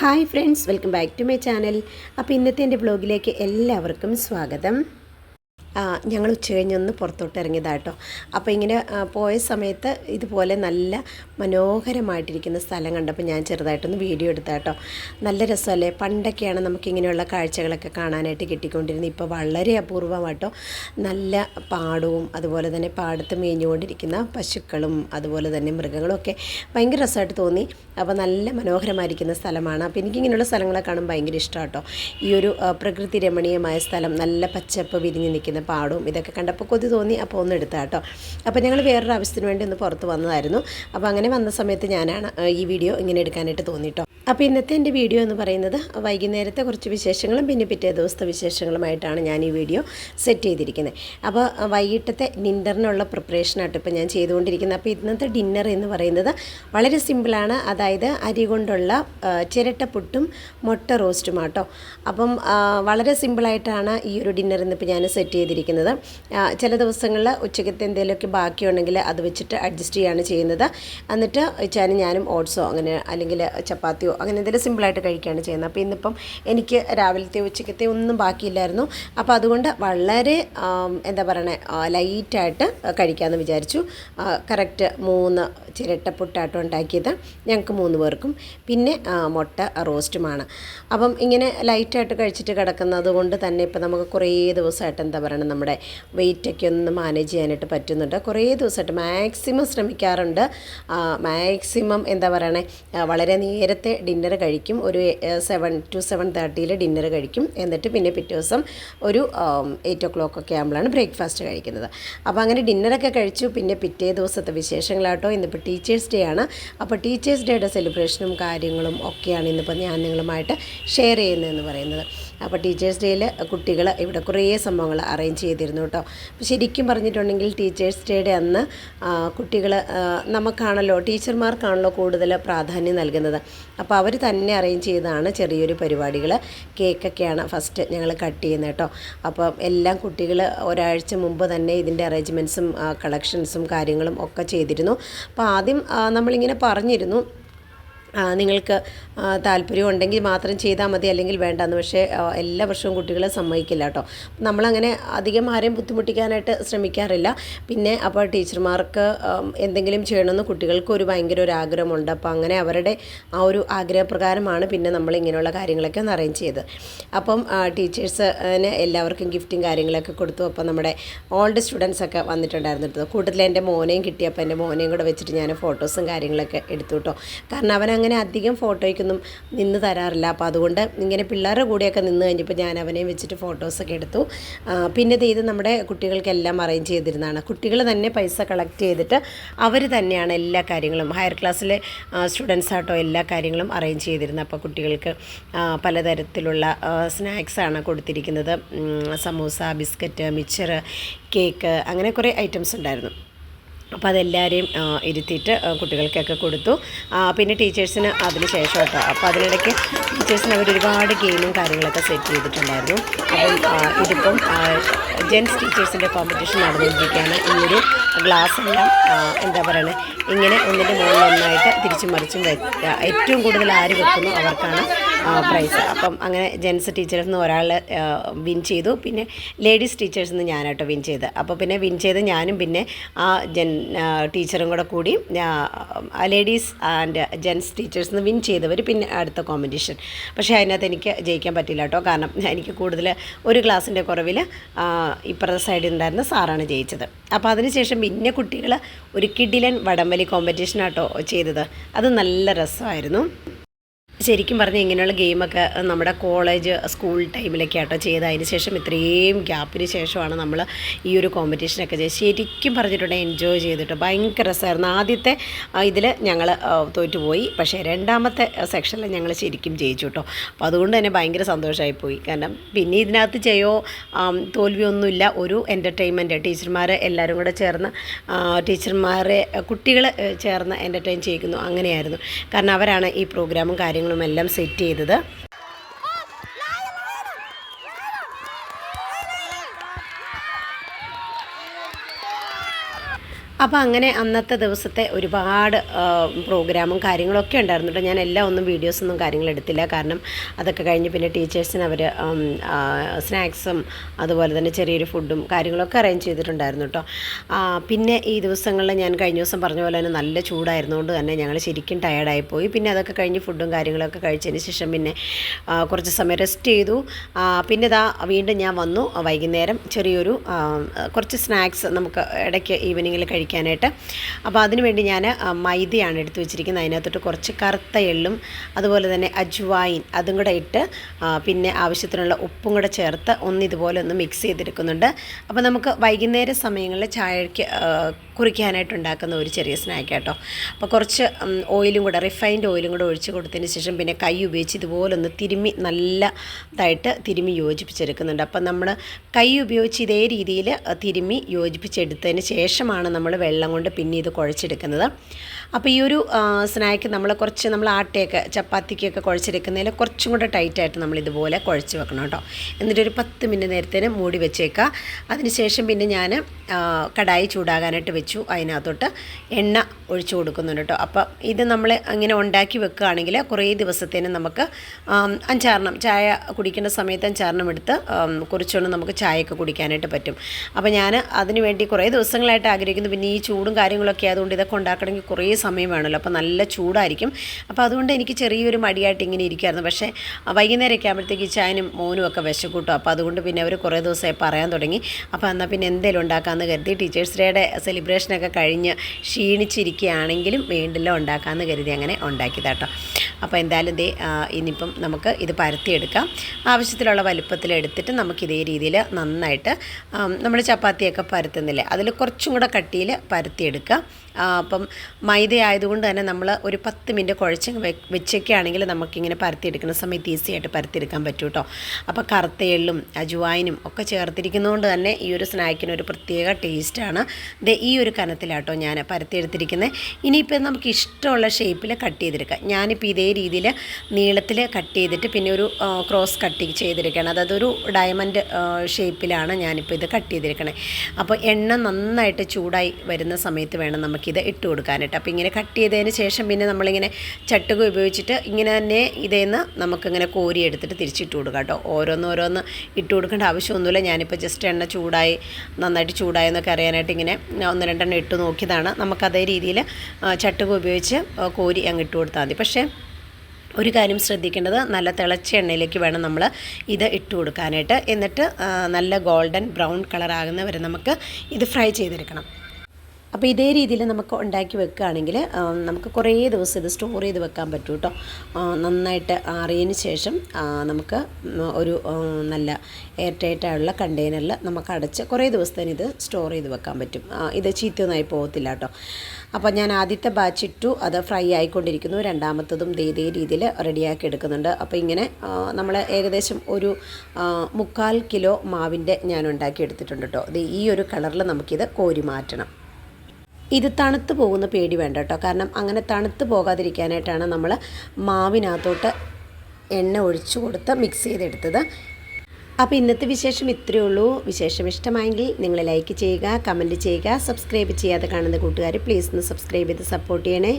Hi friends welcome back to my channel അപ്പോൾ ഇന്നത്തെ എന്റെ ബ്ലോഗിലേക്ക് എല്ലാവർക്കും സ്വാഗതം. ഞങ്ങൾ ഉച്ച കഴിഞ്ഞൊന്ന് പുറത്തോട്ട് ഇറങ്ങിയതാട്ടോ. അപ്പോൾ ഇങ്ങനെ പോയ സമയത്ത് ഇതുപോലെ നല്ല മനോഹരമായിട്ടിരിക്കുന്ന സ്ഥലം കണ്ടപ്പോൾ ഞാൻ ചെറുതായിട്ടൊന്ന് വീഡിയോ എടുത്താട്ടോ. നല്ല രസമല്ലേ? പണ്ടൊക്കെയാണ് നമുക്കിങ്ങനെയുള്ള കാഴ്ചകളൊക്കെ കാണാനായിട്ട് കിട്ടിക്കൊണ്ടിരുന്നത്. ഇപ്പോൾ വളരെ അപൂർവമാട്ടോ. നല്ല പാടവും അതുപോലെ തന്നെ പാടത്ത് മേഞ്ഞുകൊണ്ടിരിക്കുന്ന പശുക്കളും അതുപോലെ തന്നെ മൃഗങ്ങളും ഒക്കെ ഭയങ്കര രസമായിട്ട് തോന്നി. അപ്പോൾ നല്ല മനോഹരമായിരിക്കുന്ന സ്ഥലമാണ്. അപ്പോൾ എനിക്കിങ്ങനെയുള്ള സ്ഥലങ്ങളെ കാണുമ്പോൾ ഭയങ്കര ഇഷ്ടമാട്ടോ ഈ ഒരു പ്രകൃതി രമണീയമായ സ്ഥലം നല്ല പച്ചപ്പ് വിരിഞ്ഞ് നിൽക്കുന്ന പാടവും ഇതൊക്കെ കണ്ടപ്പോൾ കൊതി തോന്നി. അപ്പോൾ ഒന്ന് എടുത്താ കേട്ടോ അപ്പോൾ ഞങ്ങൾ വേറൊരു ആവശ്യത്തിന് വേണ്ടി ഒന്ന് പുറത്ത് വന്നതായിരുന്നു. അപ്പോൾ അങ്ങനെ വന്ന സമയത്ത് ഞാനാണ് ഈ വീഡിയോ ഇങ്ങനെ എടുക്കാനായിട്ട് തോന്നിയിട്ടോ അപ്പോൾ ഇന്നത്തെ എന്റെ വീഡിയോ എന്ന് പറയുന്നത് വൈകുന്നേരത്തെ കുറച്ച് വിശേഷങ്ങളും പിന്നെ പിറ്റേ ദിവസത്തെ വിശേഷങ്ങളുമായിട്ടാണ് ഞാൻ ഈ വീഡിയോ സെറ്റ് ചെയ്തിരിക്കുന്നത് അപ്പോൾ വൈകിട്ടത്തെ ഡിന്നറിനുള്ള പ്രിപ്പറേഷനായിട്ട് ഇപ്പോൾ ഞാൻ ചെയ്തുകൊണ്ടിരിക്കുന്നത് അപ്പോൾ ഇന്നത്തെ ഡിന്നർ എന്ന് പറയുന്നത് വളരെ സിമ്പിളാണ് അതായത് അരി കൊണ്ടുള്ള ചിരട്ട പുട്ടും മുട്ട റോസ്റ്റും ആട്ടോ. അപ്പം വളരെ സിമ്പിളായിട്ടാണ് ഈ ഒരു ഡിന്നർ ഇന്നിപ്പോൾ ഞാൻ സെറ്റ് ചെയ്തിരിക്കുന്നത്. ചില ദിവസങ്ങളിൽ ഉച്ചക്കത്തെ എന്തെങ്കിലുമൊക്കെ ബാക്കിയുണ്ടെങ്കിൽ അത് വെച്ചിട്ട് അഡ്ജസ്റ്റ് ചെയ്യുകയാണ് ചെയ്യുന്നത്. എന്നിട്ട് വെച്ചാൽ ഞാനും ഓട്സോ അങ്ങനെ അല്ലെങ്കിൽ ചപ്പാത്തിയോ അങ്ങനെ എന്തെങ്കിലും സിമ്പിളായിട്ട് കഴിക്കുകയാണ് ചെയ്യുന്നത്. അപ്പോൾ ഇന്നിപ്പം എനിക്ക് രാവിലത്തെ ഉച്ചക്കത്തെ ഒന്നും ബാക്കിയില്ലായിരുന്നു. അപ്പോൾ അതുകൊണ്ട് വളരെ എന്താ പറയണേ ലൈറ്റായിട്ട് കഴിക്കാമെന്ന് വിചാരിച്ചു. കറക്റ്റ് മൂന്ന് ചിരട്ട പുട്ടാട്ടം ഉണ്ടാക്കിയത്. ഞങ്ങൾക്ക് മൂന്ന് പേർക്കും. പിന്നെ മുട്ട റോസ്റ്റുമാണ്. അപ്പം ഇങ്ങനെ ലൈറ്റായിട്ട് കഴിച്ചിട്ട് കിടക്കുന്നത് കൊണ്ട് തന്നെ ഇപ്പം നമുക്ക് കുറേ ദിവസമായിട്ട് എന്താ പറയുക നമ്മുടെ വെയിറ്റൊക്കെ ഒന്ന് മാനേജ് ചെയ്യാനായിട്ട് പറ്റുന്നുണ്ട്. കുറേ ദിവസമായിട്ട് മാക്സിമം ശ്രമിക്കാറുണ്ട്. മാക്സിമം എന്താ പറയണേ? വളരെ നേരത്തെ ഡിന്നർ കഴിക്കും. ഒരു സെവൻ ടു സെവൻ തേർട്ടിയിൽ ഡിന്നർ കഴിക്കും. എന്നിട്ട് പിന്നെ പിറ്റേ ദിവസം ഒരു എയ്റ്റ് ഒ ക്ലോക്ക് ഒക്കെ ആകുമ്പോഴാണ് ബ്രേക്ക്ഫാസ്റ്റ് കഴിക്കുന്നത്. അപ്പോൾ അങ്ങനെ ഡിന്നറൊക്കെ കഴിച്ചു. പിന്നെ പിറ്റേ ദിവസത്തെ വിശേഷങ്ങളാട്ടോ. ഇന്നിപ്പോൾ ടീച്ചേഴ്സ് ഡേ ആണ്. അപ്പോൾ ടീച്ചേഴ്സ് ഡേയുടെ സെലിബ്രേഷനും കാര്യങ്ങളും ഒക്കെയാണ് ഇന്നിപ്പോൾ ഞാൻ നിങ്ങളുമായിട്ട് ഷെയർ ചെയ്യുന്നതെന്ന് പറയുന്നത്. അപ്പോൾ ടീച്ചേഴ്സ് ഡേയിൽ കുട്ടികൾ ഇവിടെ കുറേ സംഭവങ്ങൾ അറേഞ്ച് ചെയ്തിരുന്നു കേട്ടോ അപ്പോൾ ശരിക്കും പറഞ്ഞിട്ടുണ്ടെങ്കിൽ ടീച്ചേഴ്സ് ഡേയുടെ അന്ന് കുട്ടികൾ നമുക്കാണല്ലോ ടീച്ചർമാർക്കാണല്ലോ കൂടുതൽ പ്രാധാന്യം നൽകുന്നത്. അപ്പോൾ അവർ തന്നെ അറേഞ്ച് ചെയ്തതാണ് ചെറിയൊരു പരിപാടികൾ കേക്കൊക്കെയാണ് ഫസ്റ്റ് ഞങ്ങൾ കട്ട് ചെയ്യുന്നത് കേട്ടോ അപ്പം എല്ലാം കുട്ടികൾ ഒരാഴ്ച മുമ്പ് തന്നെ ഇതിന്റെ അറേഞ്ച്മെന്റ്സും കളക്ഷൻസും കാര്യങ്ങളും ഒക്കെ ചെയ്തിരുന്നു. അപ്പോൾ ആദ്യം നമ്മളിങ്ങനെ പറഞ്ഞിരുന്നു നിങ്ങൾക്ക് താല്പര്യം ഉണ്ടെങ്കിൽ മാത്രം ചെയ്താൽ മതി അല്ലെങ്കിൽ വേണ്ടെന്ന്. പക്ഷേ എല്ലാ വർഷവും കുട്ടികൾ സമ്മതിക്കില്ല കേട്ടോ. നമ്മളങ്ങനെ അധികം ആരെയും ബുദ്ധിമുട്ടിക്കാനായിട്ട് ശ്രമിക്കാറില്ല. പിന്നെ അപ്പോൾ ടീച്ചർമാർക്ക് എന്തെങ്കിലും ചെയ്യണമെന്ന് കുട്ടികൾക്ക് ഒരു ഭയങ്കര ഒരു ആഗ്രഹമുണ്ട്. അപ്പോൾ അങ്ങനെ അവരുടെ ആ ഒരു ആഗ്രഹപ്രകാരമാണ് പിന്നെ നമ്മൾ ഇങ്ങനെയുള്ള കാര്യങ്ങളൊക്കെ ഒന്ന് അറേഞ്ച് ചെയ്ത് അപ്പം ടീച്ചേഴ്സിന് എല്ലാവർക്കും ഗിഫ്റ്റും കാര്യങ്ങളൊക്കെ കൊടുത്തു. അപ്പോൾ നമ്മുടെ ഓൾഡ് സ്റ്റുഡൻസ് ഒക്കെ വന്നിട്ടുണ്ടായിരുന്നു കേട്ടോ. കൂട്ടത്തിൽ എന്റെ മോനെയും കിട്ടിയപ്പോൾ എന്റെ മോനെയും കൂടെ വെച്ചിട്ട് ഞാൻ ഫോട്ടോസും കാര്യങ്ങളൊക്കെ എടുത്തു കേട്ടോ. കാരണം അവൻ അങ്ങനെ അധികം ഫോട്ടോയ്ക്കൊന്നും നിന്ന് തരാറില്ല. അപ്പോൾ അതുകൊണ്ട് ഇങ്ങനെ പിള്ളേരുടെ കൂടെയൊക്കെ നിന്ന് കഴിഞ്ഞപ്പോൾ ഞാൻ അവനെ വെച്ചിട്ട് ഫോട്ടോസൊക്കെ എടുത്തു. പിന്നെ ഇത് നമ്മുടെ കുട്ടികൾക്കെല്ലാം അറേഞ്ച് ചെയ്തിരുന്നതാണ്. കുട്ടികൾ തന്നെ പൈസ കളക്ട് ചെയ്തിട്ട് അവർ തന്നെയാണ് എല്ലാ കാര്യങ്ങളും ഹയർ ക്ലാസ്സിലെ സ്റ്റുഡൻസ് ആട്ടോ എല്ലാ കാര്യങ്ങളും അറേഞ്ച് ചെയ്തിരുന്നത്. അപ്പോൾ കുട്ടികൾക്ക് പലതരത്തിലുള്ള സ്നാക്സാണ് കൊടുത്തിരിക്കുന്നത്. സമൂസ ബിസ്ക്കറ്റ് മിച്ചർ കേക്ക് അങ്ങനെ കുറേ ഐറ്റംസ് ഉണ്ടായിരുന്നു. അപ്പോൾ അതെല്ലാവരെയും ഇരുത്തിയിട്ട് കുട്ടികൾക്കൊക്കെ കൊടുത്തു. പിന്നെ ടീച്ചേഴ്സിന് അതിന് ശേഷം കേട്ടോ അപ്പോൾ അതിനിടയ്ക്ക് ടീച്ചേഴ്സിന് അവർ ഒരുപാട് ഗെയിമും കാര്യങ്ങളൊക്കെ സെറ്റ് ചെയ്തിട്ടുണ്ടായിരുന്നു. അപ്പം ഇതിപ്പം ജെൻസ് ടീച്ചേഴ്സിന്റെ കോമ്പറ്റീഷൻ നടന്നുകൊണ്ടിരിക്കുകയാണ്. ഈ ഒരു ഗ്ലാസ് എല്ലാം എന്താ പറയുന്നത് ഇങ്ങനെ ഒന്നിന്റെ മുകളിൽ ഒന്നായിട്ട് തിരിച്ചും മറിച്ചും ഏറ്റവും കൂടുതൽ ആര് വെക്കുന്നു അവർക്കാണ് പ്രൈസ് അപ്പം അങ്ങനെ ജെൻസ് ടീച്ചേഴ്സ് നിന്ന് ഒരാൾ വിൻ ചെയ്തു. പിന്നെ ലേഡീസ് ടീച്ചേഴ്സ് നിന്ന് ഞാനായിട്ട് വിൻ ചെയ്ത് അപ്പോൾ പിന്നെ വിൻ ചെയ്ത് ഞാനും പിന്നെ ആ ജെൻ ടീച്ചറും കൂടെ കൂടി ലേഡീസ് ആൻഡ് ജെൻസ് ടീച്ചേഴ്സ് നിന്ന് വിൻ ചെയ്തവർ പിന്നെ അടുത്ത കോമ്പറ്റീഷൻ പക്ഷേ അതിനകത്ത് എനിക്ക് ജയിക്കാൻ പറ്റില്ല കേട്ടോ കാരണം എനിക്ക് കൂടുതൽ ഒരു ക്ലാസ്സിന്റെ കുറവിൽ ഇപ്പുറത്തെ സൈഡിൽ ഉണ്ടായിരുന്ന സാറാണ് ജയിച്ചത്. അപ്പോൾ അതിനുശേഷം പിന്നെ കുട്ടികൾ ഒരു കിഡിലൻ വടംവലി കോമ്പറ്റീഷനാട്ടോ ചെയ്തത്. അത് നല്ല രസമായിരുന്നു. ശരിക്കും പറഞ്ഞാൽ ഇങ്ങനെയുള്ള ഗെയിമൊക്കെ നമ്മുടെ കോളേജ് സ്കൂൾ ടൈമിലൊക്കെ ആട്ടോ ചെയ്ത്. അതിന് ശേഷം ഇത്രയും ഗ്യാപ്പിന് ശേഷമാണ് നമ്മൾ ഈ ഒരു കോമ്പറ്റീഷനൊക്കെ ചെയ്ത് ശരിക്കും പറഞ്ഞിട്ടുണ്ടെങ്കിൽ എൻജോയ് ചെയ്തിട്ട് ഭയങ്കര രസമായിരുന്നു. ആദ്യത്തെ ഇതിൽ ഞങ്ങൾ തോറ്റുപോയി. പക്ഷേ രണ്ടാമത്തെ സെക്ഷനിൽ ഞങ്ങൾ ശരിക്കും ജയിച്ചു കേട്ടോ. അപ്പോൾ അതുകൊണ്ട് തന്നെ ഭയങ്കര സന്തോഷമായി പോയി കാരണം പിന്നെ ഇതിനകത്ത് ചെയ്യോ തോൽവിയൊന്നുമില്ല. ഒരു എന്റർടൈൻമെന്റ് ടീച്ചർമാർ എല്ലാവരും കൂടെ ചേർന്ന് ടീച്ചർമാരെ കുട്ടികൾ ചേർന്ന് എന്റർടൈൻ ചെയ്യിക്കുന്നു. അങ്ങനെയായിരുന്നു. കാരണം അവരാണ് ഈ പ്രോഗ്രാമും കാര്യങ്ങളും എല്ലാം സെറ്റ് ചെയ്തത്. അപ്പോൾ അങ്ങനെ അന്നത്തെ ദിവസത്തെ ഒരുപാട് പ്രോഗ്രാമും കാര്യങ്ങളൊക്കെ ഉണ്ടായിരുന്നു കേട്ടോ. ഞാൻ എല്ലാം ഒന്നും വീഡിയോസൊന്നും കാര്യങ്ങൾ എടുത്തില്ല. കാരണം അതൊക്കെ കഴിഞ്ഞ് പിന്നെ ടീച്ചേഴ്സിന് അവർ സ്നാക്സും അതുപോലെ തന്നെ ചെറിയൊരു ഫുഡും കാര്യങ്ങളൊക്കെ അറേഞ്ച് ചെയ്തിട്ടുണ്ടായിരുന്നു കേട്ടോ. പിന്നെ ഈ ദിവസങ്ങളിൽ ഞാൻ കഴിഞ്ഞ ദിവസം പറഞ്ഞ പോലെ തന്നെ നല്ല ചൂടായിരുന്നുകൊണ്ട് തന്നെ ഞങ്ങൾ ശരിക്കും ടയേർഡായിപ്പോയി പോയി. പിന്നെ അതൊക്കെ കഴിഞ്ഞ് ഫുഡും കാര്യങ്ങളൊക്കെ കഴിച്ചതിന് ശേഷം പിന്നെ കുറച്ച് സമയം റെസ്റ്റ് ചെയ്തു. പിന്നെ ഇതാ വീണ്ടും ഞാൻ വന്നു. വൈകുന്നേരം ചെറിയൊരു കുറച്ച് സ്നാക്സ് നമുക്ക് ഇടയ്ക്ക് ഈവനിങ്ങിൽ കഴിക്കാനായിട്ട്. അപ്പോൾ അതിനുവേണ്ടി ഞാൻ മൈദയാണ് എടുത്തു വെച്ചിരിക്കുന്നത്. അതിനകത്തോട്ട് കുറച്ച് കറുത്ത എള്ളും അതുപോലെ തന്നെ അജ്വായിൻ അതും കൂടെ ഇട്ട് പിന്നെ ആവശ്യത്തിനുള്ള ഉപ്പും കൂടെ ചേർത്ത് ഒന്ന് ഇതുപോലെ ഒന്ന് മിക്സ് ചെയ്തെടുക്കുന്നുണ്ട്. അപ്പോൾ നമുക്ക് വൈകുന്നേര സമയങ്ങളിൽ ചായക്ക് കുറിക്കാനായിട്ട് ഉണ്ടാക്കുന്ന ഒരു ചെറിയ സ്നാക്ക് കേട്ടോ അപ്പോൾ കുറച്ച് ഓയിലും കൂടെ റിഫൈൻഡ് ഓയിലും കൂടെ ഒഴിച്ച് കൊടുത്തതിന് ശേഷം പിന്നെ കൈ ഉപയോഗിച്ച് ഇതുപോലെ ഒന്ന് നല്ല ഇതായിട്ട് തിരുമി യോജിപ്പിച്ചെടുക്കുന്നുണ്ട്. അപ്പം നമ്മൾ കൈ ഉപയോഗിച്ച് ഇതേ രീതിയിൽ തിരുമി യോജിപ്പിച്ചെടുത്തതിന് ശേഷമാണ് നമ്മൾ വെള്ളം കൊണ്ട് പിന്നെ ഇത് കുഴച്ചെടുക്കുന്നത്. അപ്പോൾ ഈ ഒരു സ്നാക്ക് നമ്മൾ കുറച്ച് നമ്മൾ ആട്ടയൊക്കെ ചപ്പാത്തിക്കൊക്കെ കുഴച്ചെടുക്കുന്നതിൽ കുറച്ചും കൂടെ ടൈറ്റായിട്ട് നമ്മൾ ഇതുപോലെ കുഴച്ച് വെക്കണം കേട്ടോ. എന്നിട്ടൊരു പത്ത് മിനിറ്റ് നേരത്തേന് മൂടി വെച്ചേക്കുക അതിനുശേഷം പിന്നെ ഞാൻ കടായി ചൂടാകാനായിട്ട് വെച്ചു അതിനകത്തോട്ട് എണ്ണ ഒഴിച്ചു കൊടുക്കുന്നുണ്ട് കേട്ടോ അപ്പം ഇത് നമ്മൾ ഇങ്ങനെ ഉണ്ടാക്കി വെക്കുകയാണെങ്കിൽ കുറേ ദിവസത്തേന് നമുക്ക് അഞ്ചാറണം ചായ കുടിക്കേണ്ട സമയത്ത് അഞ്ചാറെണ്ണം എടുത്ത് കുറച്ചുകൊണ്ട് നമുക്ക് ചായയൊക്കെ കുടിക്കാനായിട്ട് പറ്റും. അപ്പോൾ ഞാൻ അതിന് വേണ്ടി കുറേ ദിവസങ്ങളായിട്ട് ആഗ്രഹിക്കുന്നു. പിന്നെ ഈ ചൂടും കാര്യങ്ങളൊക്കെ ആയതുകൊണ്ട് ഇതൊക്കെ ഉണ്ടാക്കണമെങ്കിൽ കുറേ സമയം വേണമല്ലോ. അപ്പോൾ നല്ല ചൂടായിരിക്കും. അപ്പോൾ അതുകൊണ്ട് എനിക്ക് ചെറിയൊരു മടിയായിട്ട് ഇങ്ങനെ ഇരിക്കുമായിരുന്നു പക്ഷേ വൈകുന്നേരം വൈകുന്നേരമൊക്കെ ആകുമ്പോഴത്തേക്ക് ചായനും മോനും ഒക്കെ വിശക്കൂട്ടും. അപ്പോൾ അതുകൊണ്ട് പിന്നെ അവർ കുറേ ദിവസമായി പറയാൻ തുടങ്ങി. അപ്പോൾ എന്നാൽ പിന്നെ എന്തെങ്കിലും ഉണ്ടാക്കാമെന്ന് കരുതി ടീച്ചേഴ്സ് ഡേയുടെ സെലിബ്രേഷനൊക്കെ കഴിഞ്ഞ് ക്ഷീണിച്ചിരിക്കുകയാണെങ്കിലും വീണ്ടിലും ഉണ്ടാക്കാമെന്ന് കരുതി അങ്ങനെ ഉണ്ടാക്കിയതാട്ടോ അപ്പോൾ എന്തായാലും ഇതേ ഇനിയിപ്പം നമുക്ക് ഇത് പരത്തിയെടുക്കാം. ആവശ്യത്തിലുള്ള വലുപ്പത്തിൽ എടുത്തിട്ട് നമുക്ക് ഇതേ രീതിയിൽ നന്നായിട്ട് നമ്മൾ ചപ്പാത്തിയൊക്കെ പരത്തുന്നില്ലേ? അതിൽ കുറച്ചും കൂടെ കട്ടിയിൽ പരത്തിയെടുക്കുക. അപ്പം മൈദ ആയതുകൊണ്ട് തന്നെ നമ്മൾ ഒരു പത്ത് മിനിറ്റ് കുഴച്ച് വെച്ചൊക്കെയാണെങ്കിൽ നമുക്കിങ്ങനെ പരത്തിയെടുക്കുന്ന സമയത്ത് ഈസി ആയിട്ട് പരത്തിയെടുക്കാൻ പറ്റും കേട്ടോ അപ്പോൾ കറുത്തയെള്ളും അജുവായിനും ഒക്കെ ചേർത്തിരിക്കുന്നതുകൊണ്ട് തന്നെ ഈ ഒരു സ്നാക്കിന് ഒരു പ്രത്യേക ടേസ്റ്റാണ് ഈ കനത്തിലാട്ടോ ഞാൻ പരത്തിയെടുത്തിരിക്കുന്നത് ഇനിയിപ്പോൾ നമുക്ക് ഇഷ്ടമുള്ള ഷേപ്പിൽ കട്ട് ചെയ്തെടുക്കാം. ഞാനിപ്പോൾ ഇതേ രീതിയിൽ നീളത്തിൽ കട്ട് ചെയ്തിട്ട് പിന്നെ ഒരു ക്രോസ് കട്ടിങ് ചെയ്തെടുക്കുകയാണ്. അതായത് ഒരു ഡയമണ്ട് ഷേപ്പിലാണ് ഞാനിപ്പോൾ ഇത് കട്ട് ചെയ്തിരിക്കണേ അപ്പോൾ എണ്ണ നന്നായിട്ട് ചൂടായി വരുന്ന സമയത്ത് വേണം നമുക്കിത് ഇട്ട് കൊടുക്കാനായിട്ട്. അപ്പോൾ ഇങ്ങനെ കട്ട് ചെയ്തതിന് ശേഷം പിന്നെ നമ്മളിങ്ങനെ ചട്ടുക ഉപയോഗിച്ചിട്ട് ഇങ്ങനെ തന്നെ ഇതേന്ന് നമുക്കിങ്ങനെ കോരി എടുത്തിട്ട് തിരിച്ചിട്ട് കൊടുക്കാം കേട്ടോ ഓരോന്ന് ഓരോന്ന് ഇട്ട് കൊടുക്കേണ്ട ആവശ്യമൊന്നുമില്ല. ഞാനിപ്പോൾ ജസ്റ്റ് എണ്ണ ചൂടായി നന്നായിട്ട് ചൂടായെന്നൊക്കെ അറിയാനായിട്ട് ഇങ്ങനെ ഒന്ന് രണ്ടെണ്ണം ഇട്ട് നോക്കിയതാണ്. നമുക്ക് നമുക്കതേ രീതിയിൽ ചട്ടുക ഉപയോഗിച്ച് കോരി അങ്ങ് ഇട്ട് കൊടുത്താൽ മതി. പക്ഷേ ഒരു കാര്യം ശ്രദ്ധിക്കേണ്ടത് നല്ല തിളച്ച എണ്ണയിലേക്ക് വേണം നമ്മൾ ഇത് ഇട്ട് കൊടുക്കാനായിട്ട്. എന്നിട്ട് നല്ല ഗോൾഡൻ ബ്രൗൺ കളർ ആകുന്ന വരെ നമുക്ക് ഇത് ഫ്രൈ ചെയ്തെടുക്കണം. അപ്പോൾ ഇതേ രീതിയിൽ നമുക്ക് ഉണ്ടാക്കി വെക്കുകയാണെങ്കിൽ നമുക്ക് കുറേ ദിവസം ഇത് സ്റ്റോർ ചെയ്ത് വെക്കാൻ പറ്റും കേട്ടോ നന്നായിട്ട് ആറിയതിന് ശേഷം നമുക്ക് ഒരു നല്ല എയർ ടൈറ്റായുള്ള കണ്ടെയ്നറിൽ നമുക്ക് അടച്ച് കുറേ ദിവസത്തേന് ഇത് സ്റ്റോർ ചെയ്ത് വെക്കാൻ പറ്റും. ഇത് ചീത്തയൊന്നായി പോകത്തില്ല കേട്ടോ അപ്പോൾ ഞാൻ ആദ്യത്തെ ബാച്ച് ഇട്ടു. അത് ഫ്രൈ ആയിക്കൊണ്ടിരിക്കുന്നു. രണ്ടാമത്തതും ഇതേ രീതിയിൽ റെഡിയാക്കി എടുക്കുന്നുണ്ട്. അപ്പോൾ ഇങ്ങനെ നമ്മൾ ഏകദേശം ഒരു മുക്കാൽ കിലോ മാവിന്റെ ഞാൻ ഉണ്ടാക്കി എടുത്തിട്ടുണ്ട് കേട്ടോ ഈ ഒരു കളറിൽ നമുക്കിത് കോരി മാറ്റണം. ഇത് തണുത്ത് പോകുന്ന പേടി വേണ്ട കേട്ടോ. കാരണം അങ്ങനെ തണുത്ത് പോകാതിരിക്കാനായിട്ടാണ് നമ്മൾ മാവിനകത്തോട്ട് എണ്ണ ഒഴിച്ചു കൊടുത്ത് മിക്സ് ചെയ്തെടുത്തത്. അപ്പോൾ ഇന്നത്തെ വിശേഷം ഇത്രയേ ഉള്ളൂ. വിശേഷം ഇഷ്ടമായെങ്കിൽ നിങ്ങൾ ലൈക്ക് ചെയ്യുക കമന്റ് ചെയ്യുക സബ്സ്ക്രൈബ് ചെയ്യാതെ കാണുന്ന കൂട്ടുകാർ പ്ലീസ് ഒന്ന് സബ്സ്ക്രൈബ് ചെയ്ത് സപ്പോർട്ട് ചെയ്യണേ.